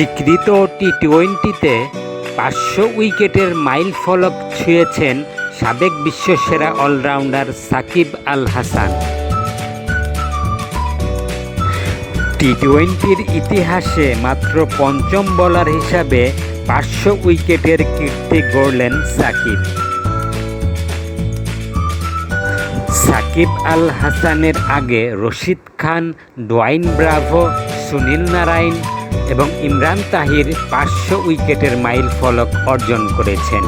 স্বীকৃত টি টোয়েন্টিতে পাঁচশো উইকেটের মাইল ফলক ছুঁয়েছেন সাবেক বিশ্বসেরা অলরাউন্ডার সাকিব আল হাসান। টি টোয়েন্টির ইতিহাসে মাত্র পঞ্চম বোলার হিসাবে পাঁচশো উইকেটের কীর্তি গড়লেন সাকিব। সাকিব আল হাসানের আগে রশিদ খান, ডোয়াইন ব্রাভো, সুনীল নারায়ণ এবং ইমরান তাহির পাঁচশো উইকেটের মাইল ফলক অর্জন করেছেন।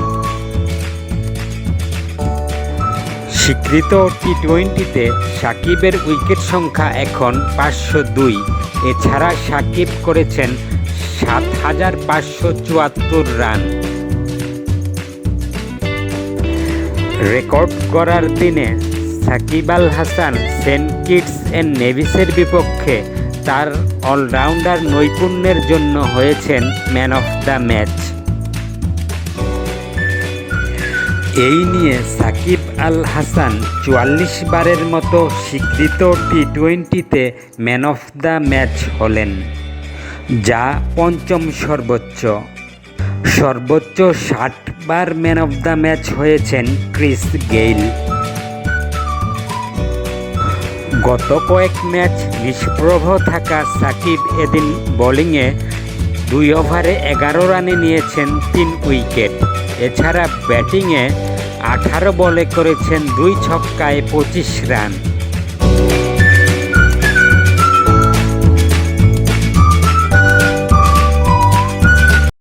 স্বীকৃত টি টোয়েন্টিতে সাকিবের উইকেট সংখ্যা এখন পাঁচশো দুই। এছাড়া সাকিব করেছেন সাত হাজার পাঁচশো চুয়াত্তর রান। রেকর্ড করার দিনে Shakib Al Hasan Saint Kitts and নেভিসের বিপক্ষে তার অলরাউন্ডার নৈপুণ্যের জন্য হয়েছেন ম্যান অফ দ্য ম্যাচ। এই নিয়ে সাকিব আল হাসান চুয়াল্লিশ বারের মতো স্বীকৃত টি টোয়েন্টিতে ম্যান অফ দ্য ম্যাচ হলেন, যা পঞ্চম সর্বোচ্চ। সর্বোচ্চ ষাট বার ম্যান অফ দ্য ম্যাচ হয়েছেন ক্রিস গেইল। গত কয়েক ম্যাচ নিষ্প্রভ থাকা সাকিব এদিন বোলিংয়ে দুই ওভারে এগারো রানে নিয়েছেন তিন উইকেট। এছাড়া ব্যাটিংয়ে আঠারো বলে করেছেন দুই ছক্কায় পঁচিশ রান।